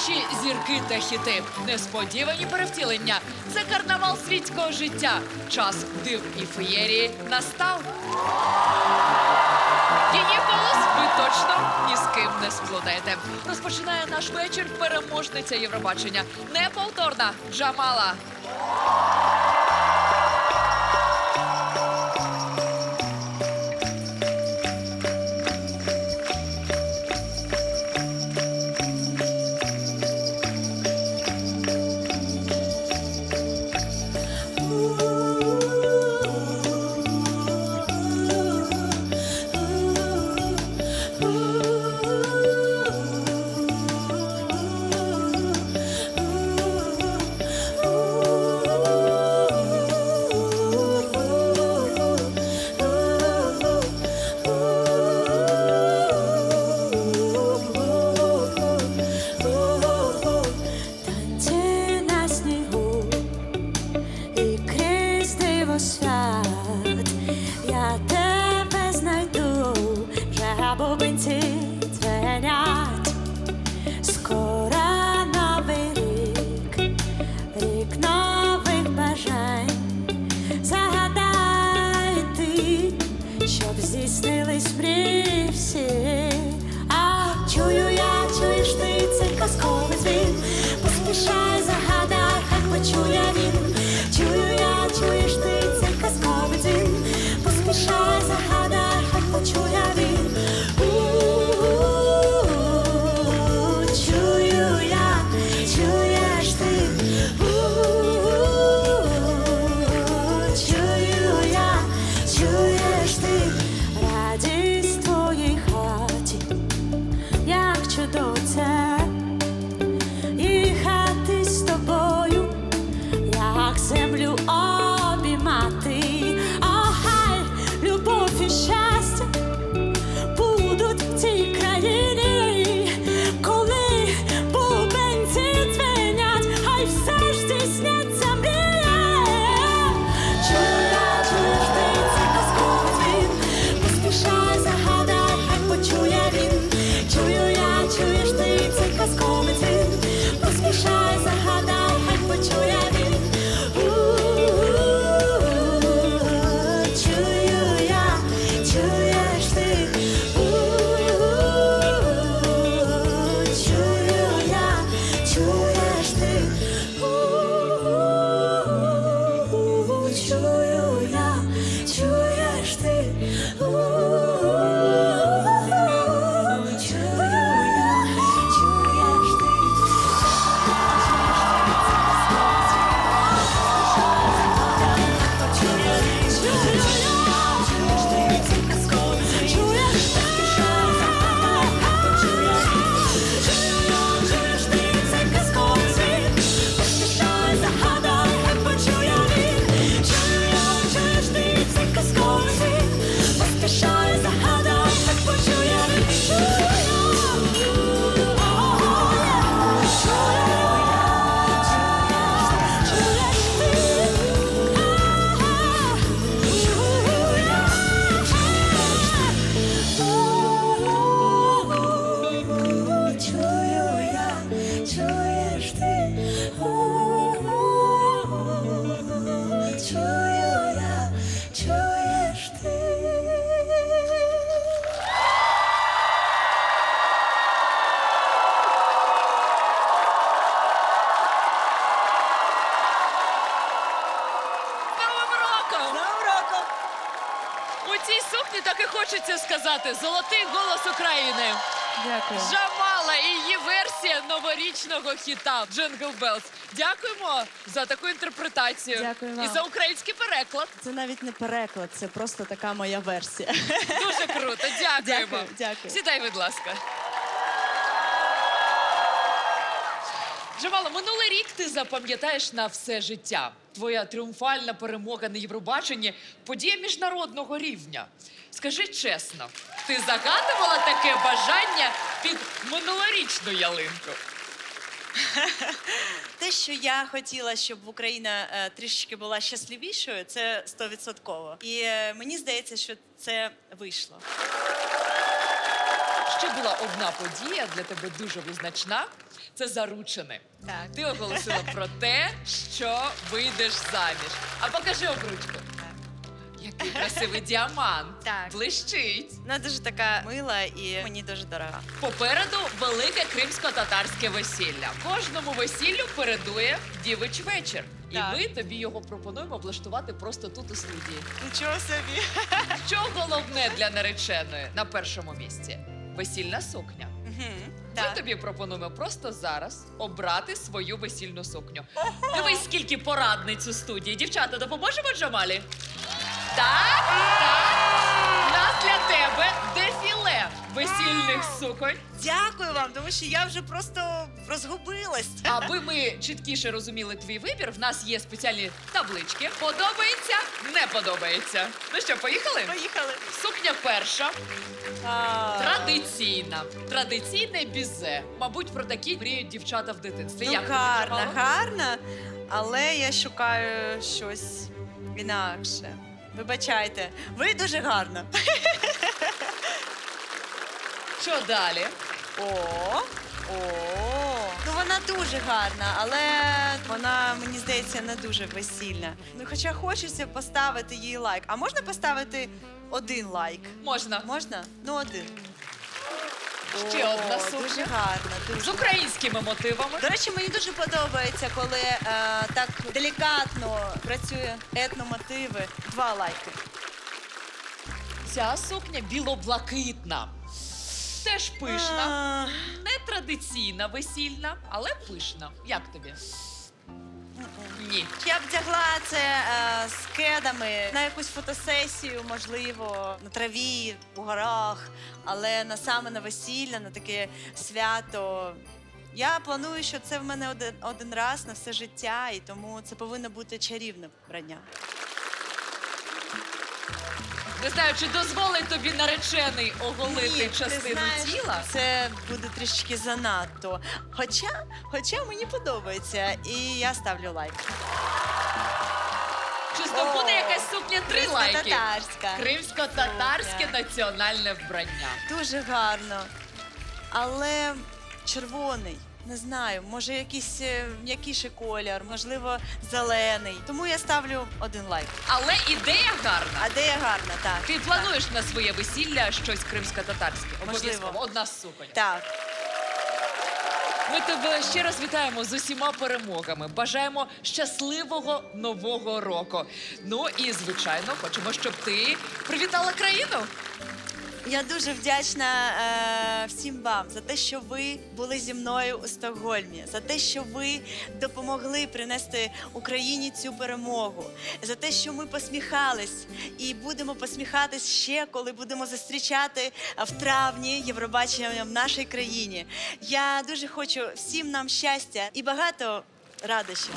Найяскравіші зірки та хіти, несподівані перевтілення. Це карнавал світського життя. Час див і феєрії настав. Її голос ви точно ні з ким не сплутаєте. Розпочинає наш вечір переможниця Євробачення. Неповторна Джамала. shine. Сказати золотий голос України. Дякую. Жамала і її версія новорічного хіта Джингл Белс. Дякуємо за таку інтерпретацію Дякую вам. і за український переклад. Це навіть не переклад, це просто така моя версія. Дуже круто. Дякуємо. Дякую, дякую. Сідай, будь ласка. Джамала, минулий рік ти запам'ятаєш на все життя. Твоя тріумфальна перемога на Євробаченні подія міжнародного рівня. Скажи чесно, ти загадувала таке бажання під минулорічну ялинку? Те, що я хотіла, щоб Україна е, трішечки була щасливішою, це стовідсотково. І е, мені здається, що це вийшло. Ще була одна подія для тебе дуже визначна. це заручини. Так. Ти оголосила про те, що вийдеш заміж. А покажи обручку. Який красивий діамант. Так. Блищить. Вона дуже така мила і мені дуже дорога. Попереду велике кримсько-татарське весілля. Кожному весіллю передує дівич вечір. І Так. ми тобі його пропонуємо влаштувати просто тут у студії. Нічого собі. Що головне для нареченої на першому місці? Весільна сукня. Мгм. Ми Так. тобі пропонуємо просто зараз обрати свою весільну сукню. Дивись, скільки порадниць у студії. Дівчата, допоможемо Джамалі? Так, так. У нас для тебе дефіле весільних суконь. Дякую вам, тому що я вже просто розгубилась. Аби ми чіткіше розуміли твій вибір, в нас є спеціальні таблички. Подобається, не подобається. Ну що, поїхали? Поїхали. Сукня перша, традиційна. Традиційне бізе. Мабуть, про такі мріють дівчата в дитинстві. Ну, Як тобі, гарна, Джамала? гарна, але я шукаю щось інакше. Вибачайте, ви дуже гарна. Що далі? О, о. Ну вона дуже гарна, але вона, мені здається, не дуже весільна. Ну, хоча хочеться поставити їй лайк. А можна поставити один лайк? Можна. Можна? Ну, один. Ще О, одна сукня. Дуже гарна, дуже З українськими мотивами. До речі, мені дуже подобається, коли е, так делікатно працює етномотиви. Два лайки. Ця сукня біло-блакитна. Теж пишна. А, Не традиційна весільна, але пишна. Як тобі? Ні. Я б вдягла це е, з кедами на якусь фотосесію, можливо, на траві, у горах, але на саме на весілля, на таке свято. Я планую, що це в мене один, один раз на все життя, і тому це повинно бути чарівне вбрання. Не знаю, чи дозволить тобі наречений оголити Ні, ти частину знаєш, тіла. Це буде трішки занадто. Хоча, хоча мені подобається, і я ставлю лайк. Чи здобуде якась сукня три лайки? Кримсько-татарська. Кримсько-татарське Сукня. національне вбрання. Дуже гарно. Але червоний. Не знаю, може якийсь е, м'якіший колір, можливо, зелений. Тому я ставлю один лайк. Але ідея гарна. А де я гарна, так. Ти плануєш на своє весілля щось кримсько-татарське? Обов'язково. Можливо. Одна з суконь. Так. Ми тебе ще раз вітаємо з усіма перемогами. Бажаємо щасливого нового року. Ну і звичайно, хочемо, щоб ти привітала країну. Я дуже вдячна е, всім вам за те, що ви були зі мною у Стокгольмі, за те, що ви допомогли принести Україні цю перемогу, за те, що ми посміхались і будемо посміхатись ще, коли будемо зустрічати в травні Євробачення в нашій країні. Я дуже хочу всім нам щастя і багато радощів.